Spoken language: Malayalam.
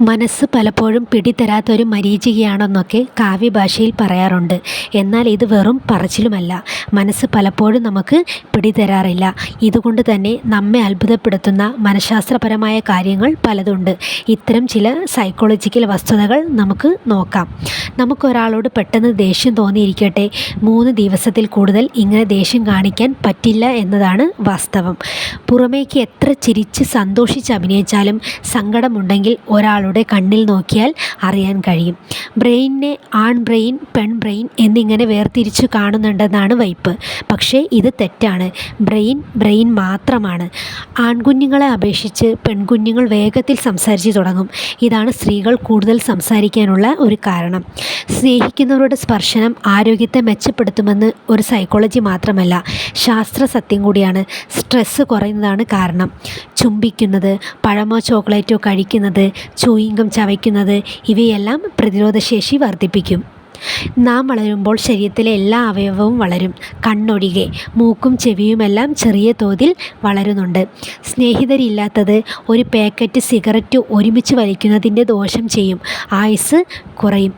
മനസ്സ് പലപ്പോഴും പിടിതരാത്ത ഒരു മരീചികയാണെന്നൊക്കെ കാവ്യഭാഷയിൽ പറയാറുണ്ട്. എന്നാൽ ഇത് വെറും പറച്ചിലുമല്ല. മനസ്സ് പലപ്പോഴും നമുക്ക് പിടിതരാറില്ല. ഇതുകൊണ്ട് തന്നെ നമ്മെ അത്ഭുതപ്പെടുത്തുന്ന മനഃശാസ്ത്രപരമായ കാര്യങ്ങൾ പലതുണ്ട്. ഇത്തരം ചില സൈക്കോളജിക്കൽ വസ്തുതകൾ നമുക്ക് നോക്കാം. നമുക്കൊരാളോട് പെട്ടെന്ന് ദേഷ്യം തോന്നിയിരിക്കട്ടെ. മൂന്ന് ദിവസത്തിൽ കൂടുതൽ ഇങ്ങനെ ദേഷ്യം കാണിക്കാൻ പറ്റില്ല എന്നതാണ് വാസ്തവം. പുറമേക്ക് എത്ര ചിരിച്ച് സന്തോഷിച്ച് അഭിനയിച്ചാലും സങ്കടമുണ്ടെങ്കിൽ ഒരാളുടെ കണ്ണിൽ നോക്കിയാൽ അറിയാൻ കഴിയും. ബ്രെയിനെ ആൺ ബ്രെയിൻ പെൺ ബ്രെയിൻ എന്നിങ്ങനെ വേർതിരിച്ചു കാണുന്നുണ്ടെന്നാണ് വൈപ്പ്. പക്ഷേ ഇത് തെറ്റാണ്. ബ്രെയിൻ ബ്രെയിൻ മാത്രമാണ്. ആൺകുഞ്ഞുങ്ങളെ അപേക്ഷിച്ച് പെൺകുഞ്ഞുങ്ങൾ വേഗത്തിൽ സംസാരിച്ചു തുടങ്ങും. ഇതാണ് സ്ത്രീകൾ കൂടുതൽ സംസാരിക്കാനുള്ള ഒരു കാരണം. സ്നേഹിക്കുന്നവരുടെ സ്പർശനം ആരോഗ്യത്തെ മെച്ചപ്പെടുത്തുമെന്ന് ഒരു സൈക്കോളജി മാത്രമല്ല ശാസ്ത്ര സത്യം കൂടിയാണ്. സ്ട്രെസ്സ് കുറയുന്നതാണ് കാരണം. ചുംബിക്കുന്നത് പഴമോ ചോക്ലേറ്റോ കഴിക്കുന്നത് ചൂയിങ്കം ചവയ്ക്കുന്നത് ഇവയെല്ലാം പ്രതിരോധശേഷി വർദ്ധിപ്പിക്കും. നാം വളരുമ്പോൾ ശരീരത്തിലെ എല്ലാ അവയവവും വളരും. കണ്ണൊഴികെ മൂക്കും ചെവിയുമെല്ലാം ചെറിയ തോതിൽ വളരുന്നുണ്ട്. സ്നേഹിതരില്ലാത്തത് ഒരു പാക്കറ്റ് സിഗരറ്റ് ഒരുമിച്ച് വലിക്കുന്നതിന്റെ ദോഷം ചെയ്യും. ആയുസ് കുറയും.